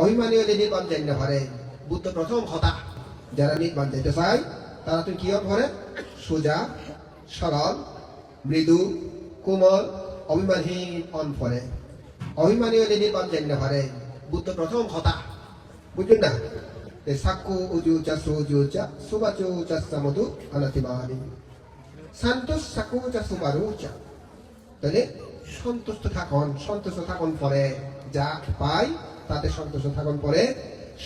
অভিমানীয় নির্বাণ জান্য ভরে বুদ্ধ প্রথম কথা যারা নির্বাণ যাইতে চায় তারা তুমি কি ভরে সোজা সরল মৃদু, কোমল, অভিমানহীন অন ফলে অভিমানীয় নির্বাণ জান্য ভরে বুদ্ধ প্রথম কথা বুঝলেন না? সাক্কু উজু চা সুজু চা সুবাচু চা সামধু অনাতিমানি সান্তোষ সাকু চা সুবারু চা। তাহলে সন্তুষ্ট থাকুন সন্তুষ্ট থাকুন পরে যা পাই, তাতে সন্তুষ্ট থাকুন পরে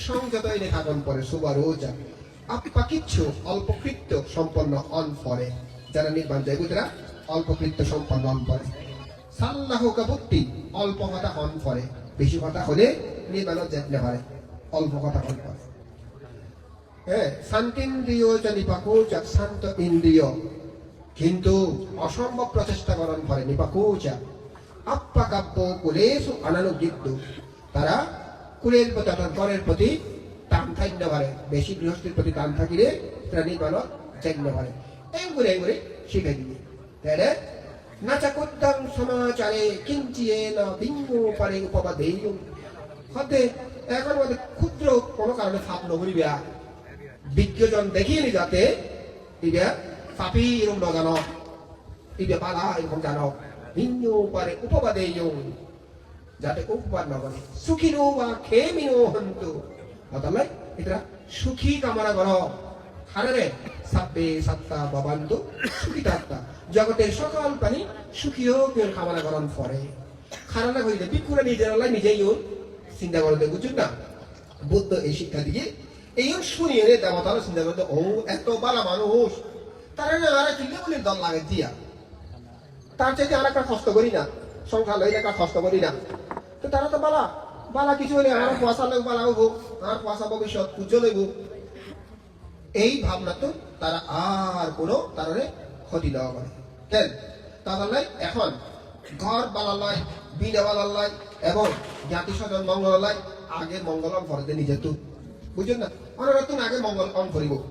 সংযত এনে থাকুন পরে সুবারু অল্পকৃত্য সম্পন্ন অন পরে। যারা যায় অল্পকৃত্য সম্পন্ন অন পরে। সাল্লাহ কাবুত্তি অল্প কথা হন পরে। বেশি কথা হলে নির্বাণ যেতে পারে, অল্প কথা হন পরে। হ্যাঁ শান্তিন্দ্রিয় যা শান্ত ইন্দ্রিয়। কিন্তু অসম্ভব প্রচেষ্টা করেন ফলে নিপাকুচা আপ্পা কাব্য কুলেশু অনানুযুক্ত তারা কুলের প্রতি অর্থাৎ বরের প্রতি টান থাকতে পারে বেশি গৃহস্থের প্রতি টান থাকিলে তারা নির্মাণ জাগতে পারে এইগুলো এইগুলো শিখে দিবে। তাই না নাচা কুদ্দাম সমাচারে কিঞ্চিয়ে না বিঙ্গ পারে উপবাদেয় হতে এখন আমাদের ক্ষুদ্র কোনো কারণে ফাপ নগরিবে বিজ্ঞজন দেখিয়ে যাতে ইটা পাপি এরকম নজানো ইটা পালা এরকম জানো ভিন্ন পারে উপবাদে যাতে উপবাদ নগরে সুখী নো বা খেমিনো হন্তু তাহলে এটা সুখী কামনা কর হারে সাব্বে সাত্তা বাবান্ত সুখী তাত্তা জগতের সকল প্রাণী সুখী হোক কামনা করন পরে খারাপ হইলে বিকুরা নিজের নিজেই ওর চিন্তা করতে বুঝুন না বুদ্ধ এই শিক্ষা দিয়ে এই শুনিয়ে দেবতারা চিন্তা করতে ও এত বালা মানুষ এই ভাবনা তো তারা আর কোনো তারে ক্ষতি দেওয়া করে। কেন? তাহলে এখন ঘর বালালয় বিনা বালালয় এবং জাতি মঙ্গলালয় আগে মঙ্গলম করে নিজে তো। বুঝছেন না? অনেক আগে মঙ্গল অন করিব।